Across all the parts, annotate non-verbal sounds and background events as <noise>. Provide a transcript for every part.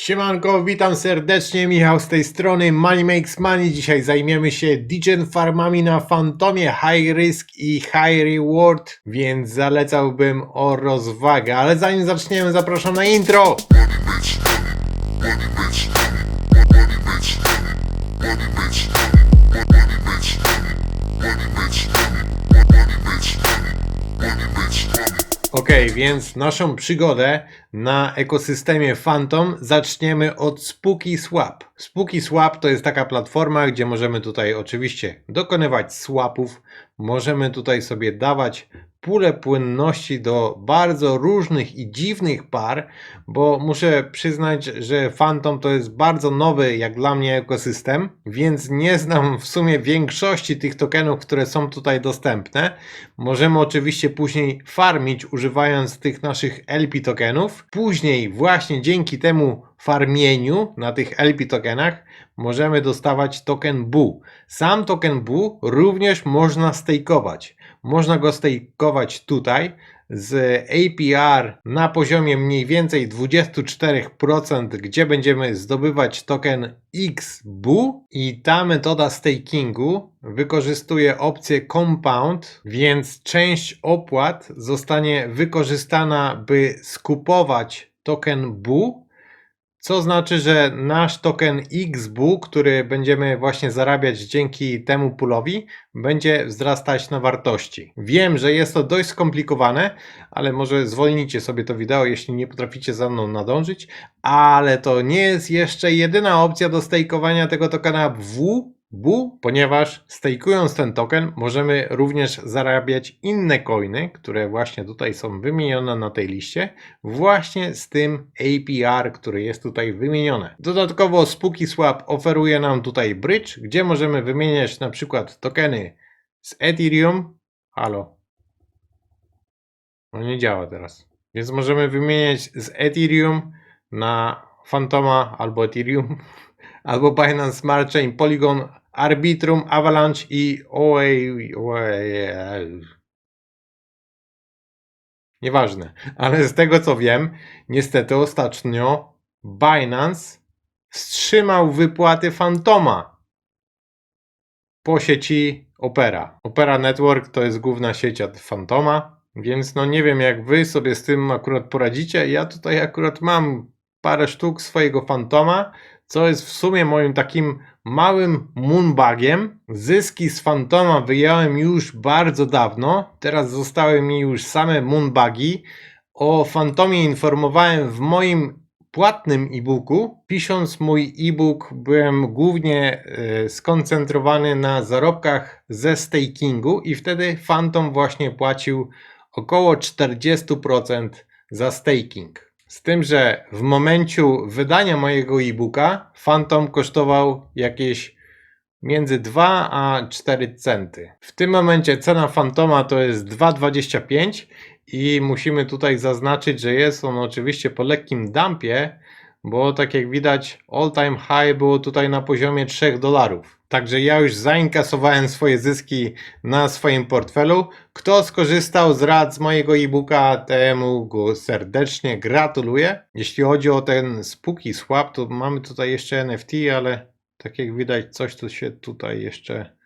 Siemanko, witam serdecznie, Michał z tej strony Money Makes Money. Dzisiaj zajmiemy się Digen Farmami na Fantomie High Risk i High Reward, więc zalecałbym o rozwagę. Ale zanim zaczniemy, zapraszam na intro! Ok, więc naszą przygodę na ekosystemie Phantom zaczniemy od Spooky Swap. Spooky Swap to jest taka platforma, gdzie możemy tutaj oczywiście dokonywać swapów, możemy tutaj sobie dawać pulę płynności do bardzo różnych i dziwnych par, bo muszę przyznać, że Phantom to jest bardzo nowy jak dla mnie ekosystem, więc nie znam w sumie większości tych tokenów, które są tutaj dostępne. Możemy oczywiście później farmić używając tych naszych LP tokenów. Później właśnie dzięki temu farmieniu na tych LP tokenach możemy dostawać token BU. Sam token BU również można stakeować. Można go stakeować tutaj z APR na poziomie mniej więcej 24%, gdzie będziemy zdobywać token XBU i ta metoda stakingu wykorzystuje opcję compound, więc część opłat zostanie wykorzystana, by skupować token BU, co znaczy, że nasz token XBU, który będziemy właśnie zarabiać dzięki temu pulowi, będzie wzrastać na wartości. Wiem, że jest to dość skomplikowane, ale może zwolnijcie sobie to wideo, jeśli nie potraficie za mną nadążyć, ale to nie jest jeszcze jedyna opcja do stejkowania tego tokena W. Bu, ponieważ stejkując ten token możemy również zarabiać inne coiny, które właśnie tutaj są wymienione na tej liście, właśnie z tym APR, który jest tutaj wymienione. Dodatkowo Spooky Swap oferuje nam tutaj bridge, gdzie możemy wymieniać na przykład tokeny z Ethereum. Halo. No nie działa teraz. Więc możemy wymieniać z Ethereum na Phantoma albo Ethereum, <laughs> albo Binance Smart Chain, Polygon, Arbitrum, Avalanche i OA. Nieważne, ale z tego co wiem, niestety ostatnio Binance wstrzymał wypłaty Fantoma po sieci Opera. Opera Network to jest główna sieć od Fantoma, więc no nie wiem jak wy sobie z tym akurat poradzicie. Ja tutaj akurat mam parę sztuk swojego Fantoma, co jest w sumie moim takim małym moonbagiem. Zyski z Fantoma wyjąłem już bardzo dawno, teraz zostały mi już same moonbagi. O Fantomie informowałem w moim płatnym e-booku. Pisząc mój e-book byłem głównie e, skoncentrowany na zarobkach ze stakingu i wtedy Phantom właśnie płacił około 40% za staking. Z tym, że w momencie wydania mojego e-booka Phantom kosztował jakieś między 2 a 4 centy. W tym momencie cena Fantoma to jest 2,25 i musimy tutaj zaznaczyć, że jest on oczywiście po lekkim dumpie, bo tak jak widać all time high było tutaj na poziomie 3 dolarów. Także ja już zainkasowałem swoje zyski na swoim portfelu. Kto skorzystał z rad z mojego e-booka, temu go serdecznie gratuluję. Jeśli chodzi o ten spooky swap, to mamy tutaj jeszcze NFT, ale tak jak widać coś tu się tutaj jeszcze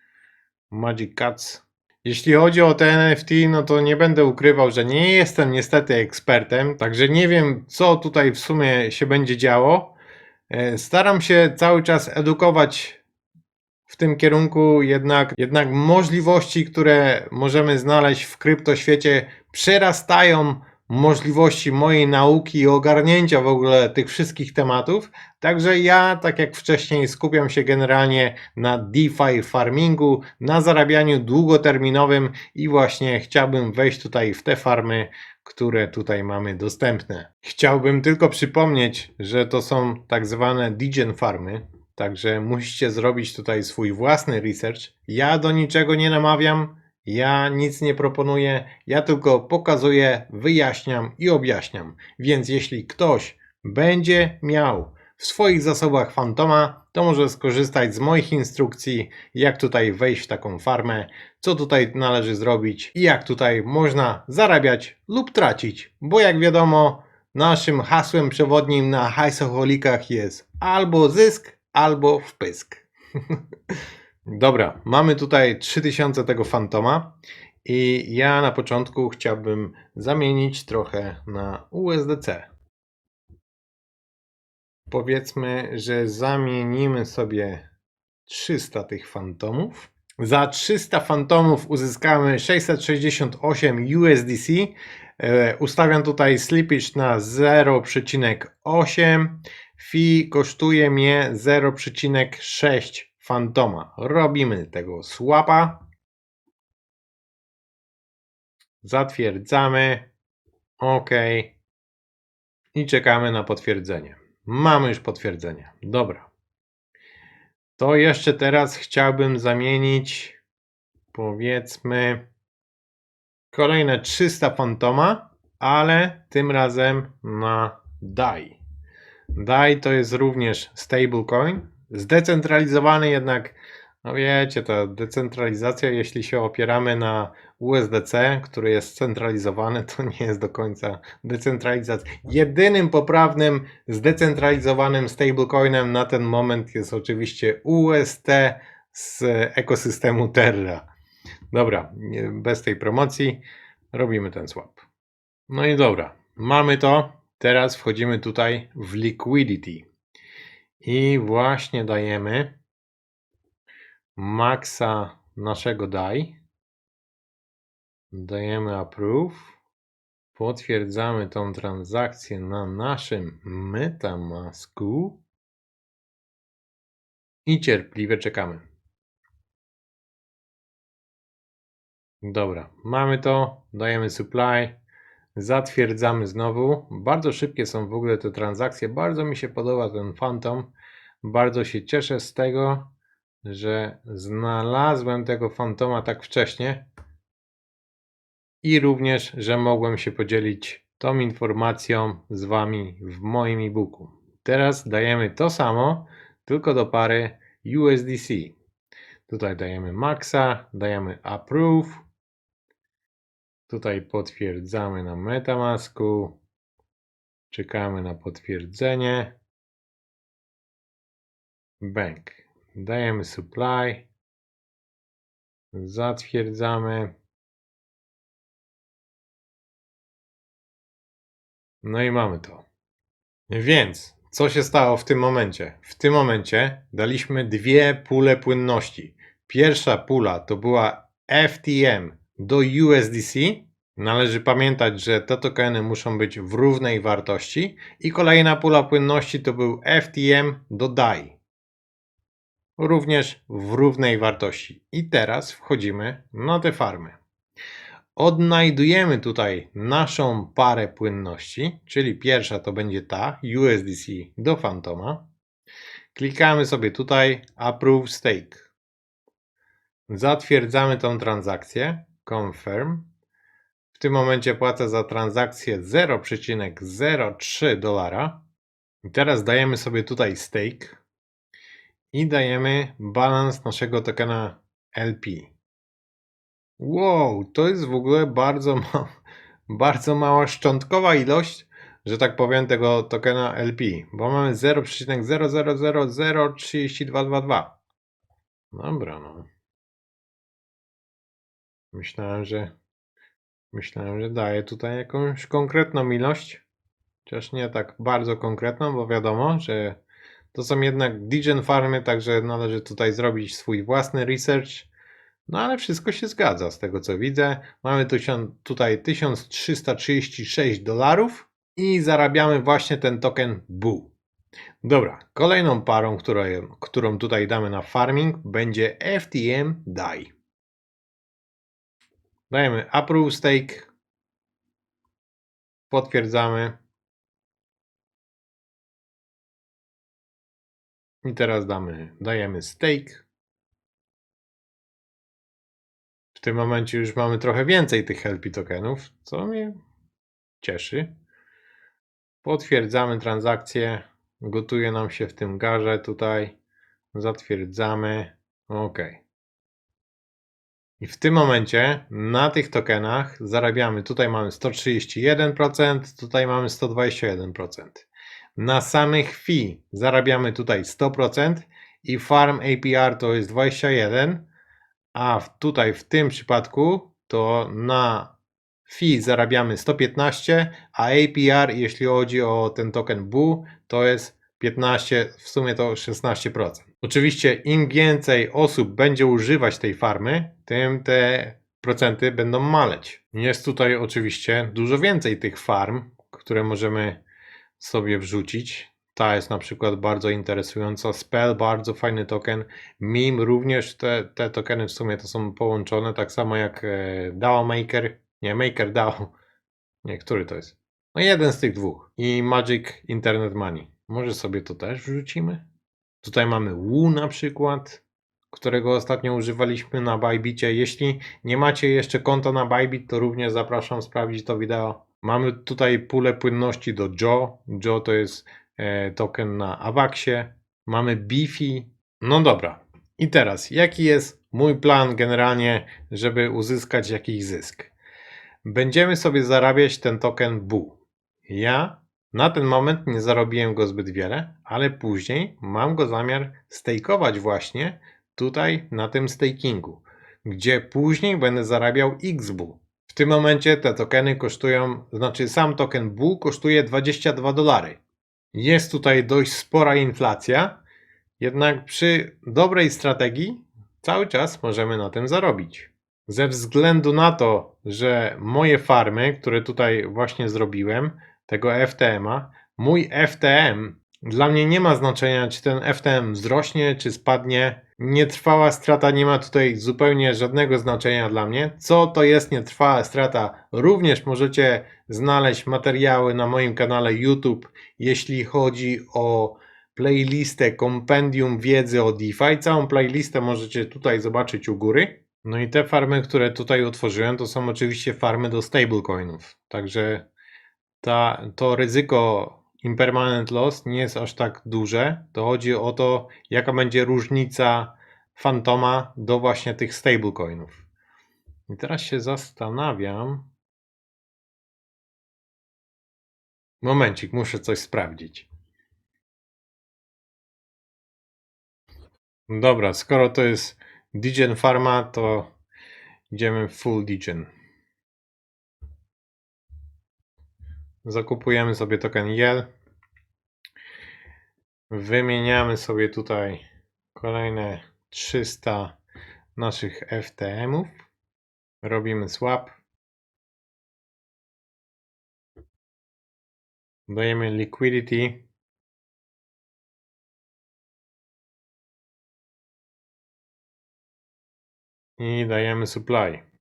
Magic Cats. Jeśli chodzi o te NFT, no to nie będę ukrywał, że nie jestem niestety ekspertem, także nie wiem co tutaj w sumie się będzie działo. E, Staram się cały czas edukować w tym kierunku, jednak, jednak możliwości, które możemy znaleźć w kryptoświecie, przerastają możliwości mojej nauki i ogarnięcia w ogóle tych wszystkich tematów. Także ja, tak jak wcześniej, skupiam się generalnie na DeFi farmingu, na zarabianiu długoterminowym i właśnie chciałbym wejść tutaj w te farmy, które tutaj mamy dostępne. Chciałbym tylko przypomnieć, że to są tak zwane Degen farmy, także musicie zrobić tutaj swój własny research. Ja do niczego nie namawiam, ja nic nie proponuję, ja tylko pokazuję, wyjaśniam i objaśniam. Więc jeśli ktoś będzie miał w swoich zasobach Fantoma, to może skorzystać z moich instrukcji, jak tutaj wejść w taką farmę, co tutaj należy zrobić i jak tutaj można zarabiać lub tracić, bo jak wiadomo, naszym hasłem przewodnim na hajsoholikach jest albo zysk, albo wpysk. <laughs> Dobra, mamy tutaj 3000 tego fantoma i ja na początku chciałbym zamienić trochę na USDC. Powiedzmy, że zamienimy sobie 300 tych fantomów. Za 300 fantomów uzyskamy 668 USDC. E, Ustawiam tutaj slippage na 0,8. Fee kosztuje mnie 0,6 fantoma. Robimy tego swapa. Zatwierdzamy. OK. I czekamy na potwierdzenie. Mamy już potwierdzenie. Dobra. To jeszcze teraz chciałbym zamienić powiedzmy kolejne 300 fantoma, ale tym razem na DAI. DAI to jest również stablecoin, zdecentralizowany jednak, no wiecie, ta decentralizacja, jeśli się opieramy na USDC, który jest centralizowany, to nie jest do końca decentralizacja. Jedynym poprawnym, zdecentralizowanym stablecoinem na ten moment jest oczywiście UST z ekosystemu Terra. Dobra, bez tej promocji robimy ten swap. No i dobra, mamy to. Teraz wchodzimy tutaj w liquidity. I właśnie dajemy maksa naszego DAI. Dajemy approve. Potwierdzamy tą transakcję na naszym MetaMasku. I cierpliwie czekamy. Dobra, mamy to, dajemy supply, zatwierdzamy znowu. Bardzo szybkie są w ogóle te transakcje. Bardzo mi się podoba ten Phantom. Bardzo się cieszę z tego, że znalazłem tego Fantoma tak wcześnie i również, że mogłem się podzielić tą informacją z Wami w moim e-booku. Teraz dajemy to samo, tylko do pary USDC. Tutaj dajemy maxa, dajemy approve. Tutaj potwierdzamy na MetaMasku. Czekamy na potwierdzenie. Bank. Dajemy supply. Zatwierdzamy. No i mamy to. Więc, co się stało w tym momencie? W tym momencie daliśmy dwie pule płynności. Pierwsza pula to była FTM do USDC. Należy pamiętać, że te tokeny muszą być w równej wartości. I kolejna pula płynności to był FTM do DAI. Również w równej wartości. I teraz wchodzimy na te farmy odnajdujemy tutaj naszą parę płynności, czyli pierwsza to będzie ta USDC do Fantoma. Klikamy sobie tutaj Approve Stake. Zatwierdzamy tą transakcję. Confirm. W tym momencie płacę za transakcję 0,03 dolara. I teraz dajemy sobie tutaj stake i dajemy balans naszego tokena LP. Wow, to jest w ogóle bardzo, <laughs> ma, bardzo mała szczątkowa ilość, że tak powiem, tego tokena LP, bo mamy 0,000032222. Dobra, no. Myślałem, że myślałem, że daje tutaj jakąś konkretną ilość, chociaż nie tak bardzo konkretną, bo wiadomo, że to są jednak Digen farmy, także należy tutaj zrobić swój własny research. No ale wszystko się zgadza z tego co widzę. Mamy tu tutaj 1336 dolarów i zarabiamy właśnie ten token BU. Dobra, kolejną parą, którą, którą tutaj damy na farming będzie FTM DAI. Dajemy approve stake. Potwierdzamy. I teraz damy, dajemy stake. W tym momencie już mamy trochę więcej tych LP tokenów, co mnie cieszy. Potwierdzamy transakcję. Gotuje nam się w tym garze tutaj. Zatwierdzamy. OK. I w tym momencie na tych tokenach zarabiamy, tutaj mamy 131%, tutaj mamy 121%. Na samych fee zarabiamy tutaj 100% i farm APR to jest 21, a tutaj w tym przypadku to na fee zarabiamy 115, a APR jeśli chodzi o ten token BU to jest 15, w sumie to 16%. Oczywiście im więcej osób będzie używać tej farmy, tym te procenty będą maleć. Jest tutaj oczywiście dużo więcej tych farm, które możemy sobie wrzucić. Ta jest na przykład bardzo interesująca. Spell, bardzo fajny token. Meme również te, te tokeny w sumie to są połączone, tak samo jak e, DAO Maker. Nie, Maker DAO. Nie, który to jest? No jeden z tych dwóch. I Magic Internet Money. Może sobie to też wrzucimy? Tutaj mamy Wu na przykład, którego ostatnio używaliśmy na Bybicie. Jeśli nie macie jeszcze konta na Bybit, to również zapraszam sprawdzić to wideo. Mamy tutaj pulę płynności do Joe. Joe to jest e, token na Avaxie. Mamy Beefy. No dobra. I teraz, jaki jest mój plan generalnie, żeby uzyskać jakiś zysk? Będziemy sobie zarabiać ten token BU. Ja na ten moment nie zarobiłem go zbyt wiele, ale później mam go zamiar stakeować właśnie tutaj na tym stakingu, gdzie później będę zarabiał XBU. W tym momencie te tokeny kosztują, znaczy sam token BU kosztuje 22 dolary. Jest tutaj dość spora inflacja, jednak przy dobrej strategii cały czas możemy na tym zarobić. Ze względu na to, że moje farmy, które tutaj właśnie zrobiłem, tego FTM-a, mój FTM dla mnie nie ma znaczenia, czy ten FTM wzrośnie, czy spadnie. Nietrwała strata nie ma tutaj zupełnie żadnego znaczenia dla mnie. Co to jest nietrwała strata? Również możecie znaleźć materiały na moim kanale YouTube, jeśli chodzi o playlistę Kompendium Wiedzy o DeFi. Całą playlistę możecie tutaj zobaczyć u góry. No i te farmy, które tutaj utworzyłem, to są oczywiście farmy do stablecoinów. Także ta, to ryzyko impermanent loss nie jest aż tak duże. To chodzi o to, jaka będzie różnica fantoma do właśnie tych stablecoinów. I teraz się zastanawiam. Momencik, muszę coś sprawdzić. Dobra, skoro to jest Digen Pharma, to idziemy full Digen. Zakupujemy sobie token YEL. Wymieniamy sobie tutaj kolejne 300 naszych FTM-ów. Robimy swap. Dajemy liquidity. I dajemy supply.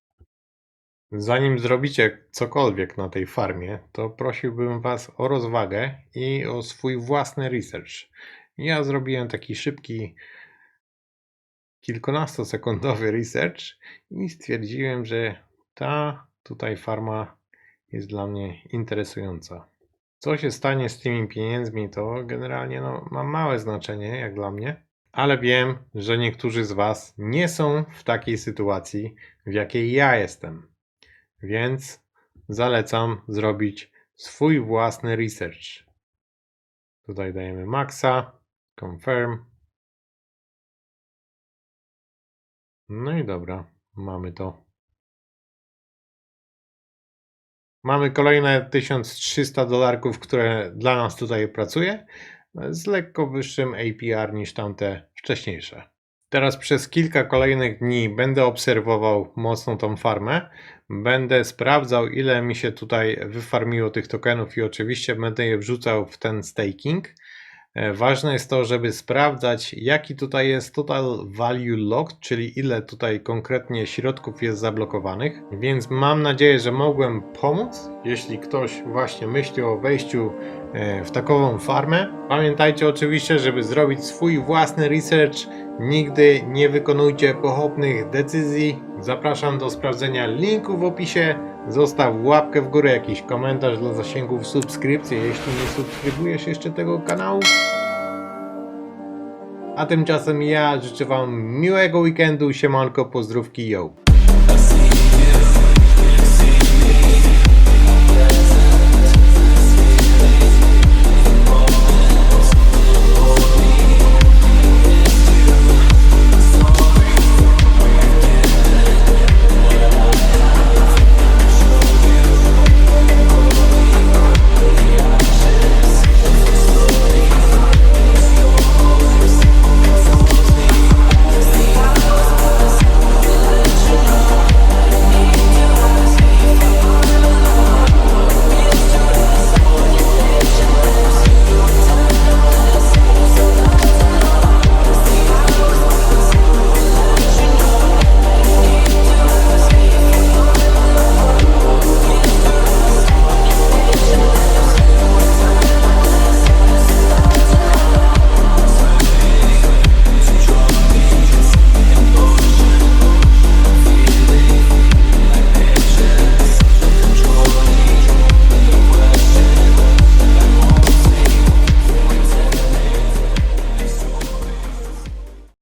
Zanim zrobicie cokolwiek na tej farmie, to prosiłbym Was o rozwagę i o swój własny research. Ja zrobiłem taki szybki, kilkunastosekundowy research i stwierdziłem, że ta tutaj farma jest dla mnie interesująca. Co się stanie z tymi pieniędzmi, to generalnie no, ma małe znaczenie, jak dla mnie, ale wiem, że niektórzy z Was nie są w takiej sytuacji, w jakiej ja jestem. Więc zalecam zrobić swój własny research. Tutaj dajemy maxa, confirm. No i dobra, mamy to. Mamy kolejne 1300 dolarków, które dla nas tutaj pracuje, z lekko wyższym APR niż tamte wcześniejsze. Teraz przez kilka kolejnych dni będę obserwował mocno tą farmę. Będę sprawdzał, ile mi się tutaj wyfarmiło tych tokenów i oczywiście będę je wrzucał w ten staking. E, Ważne jest to, żeby sprawdzać, jaki tutaj jest total value locked, czyli ile tutaj konkretnie środków jest zablokowanych. Więc mam nadzieję, że mogłem pomóc. Jeśli ktoś właśnie myśli o wejściu e, w takową farmę, pamiętajcie oczywiście, żeby zrobić swój własny research. Nigdy nie wykonujcie pochopnych decyzji. Zapraszam do sprawdzenia linku w opisie. Zostaw łapkę w górę, jakiś komentarz dla zasięgów, subskrypcję, jeśli nie subskrybujesz jeszcze tego kanału. A tymczasem ja życzę Wam miłego weekendu, siemanko, pozdrówki, yo!